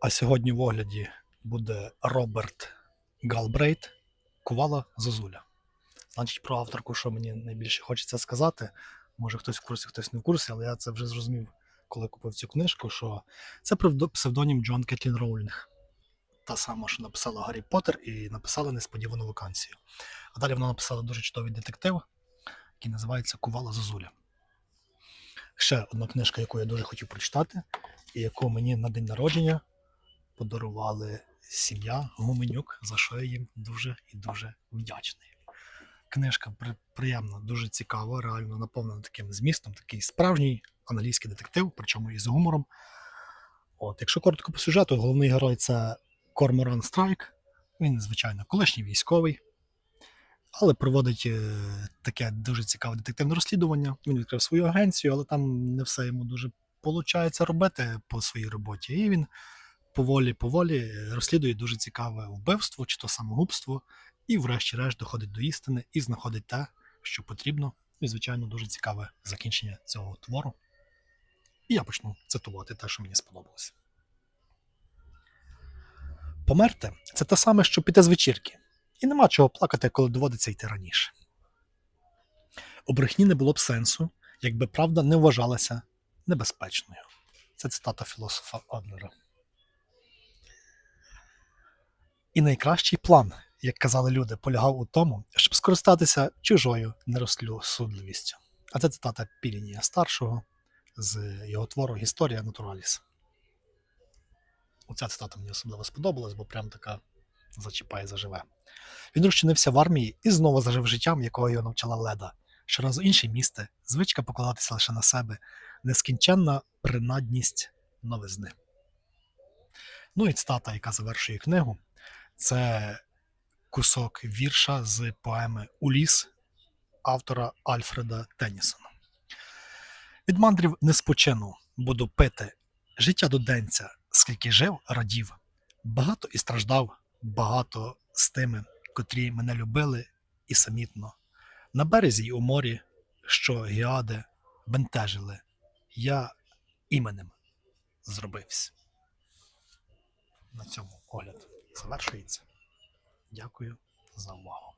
А сьогодні в огляді буде Роберт Галбрейт Кувала Зозуля. Значить, про авторку, що мені найбільше хочеться сказати. Може хтось в курсі, хтось не в курсі, але я це вже зрозумів, коли купив цю книжку, що це псевдонім Джон Кетлін Роулінг. Та сама, що написала Гаррі Поттер і написала несподівану вакансію. А далі вона написала дуже чудовий детектив, який називається Кувала Зозуля. Ще одна книжка, яку я дуже хотів прочитати, і яку мені на день народження подарували сім'я Гуменюк, за що я їм дуже і дуже вдячний. Книжка при- приємна, дуже цікава, реально наповнена таким змістом, такий справжній англійський детектив, причому і з гумором. От, якщо коротко по сюжету, головний герой це Корморан Страйк. Він, звичайно, колишній військовий, але проводить е, таке дуже цікаве детективне розслідування. Він відкрив свою агенцію, але там не все йому дуже виходить робити по своїй роботі. І він поволі-поволі розслідує дуже цікаве вбивство чи то самогубство, і, врешті-решт, доходить до істини і знаходить те, що потрібно. І, звичайно, дуже цікаве закінчення цього твору. І я почну цитувати те, що мені сподобалося. Померти це те саме, що піти з вечірки. І нема чого плакати, коли доводиться йти раніше. У брехні не було б сенсу, якби правда не вважалася небезпечною. Це цитата філософа Адлера. І найкращий план, як казали люди, полягав у тому, щоб скористатися чужою нерозсудливістю. А це цитата Пілінія старшого з його твору Історія Натураліс. Оця цитата мені особливо сподобалась, бо прям така зачіпає заживе. Він розчинився в армії і знову зажив життям, якого його навчала леда. Щоразу інше місце, звичка покладатися лише на себе, нескінченна принадність новизни. Ну і цитата, яка завершує книгу, це кусок вірша з поеми Уліс автора Альфреда Теннісона. Від мандрів не спочину, буду пити. Життя до денця, скільки жив, радів. Багато і страждав, багато з тими, котрі мене любили і самітно. На березі й у морі, що гіади бентежили, я іменем зробився. На цьому огляд завершується. Дякую за увагу.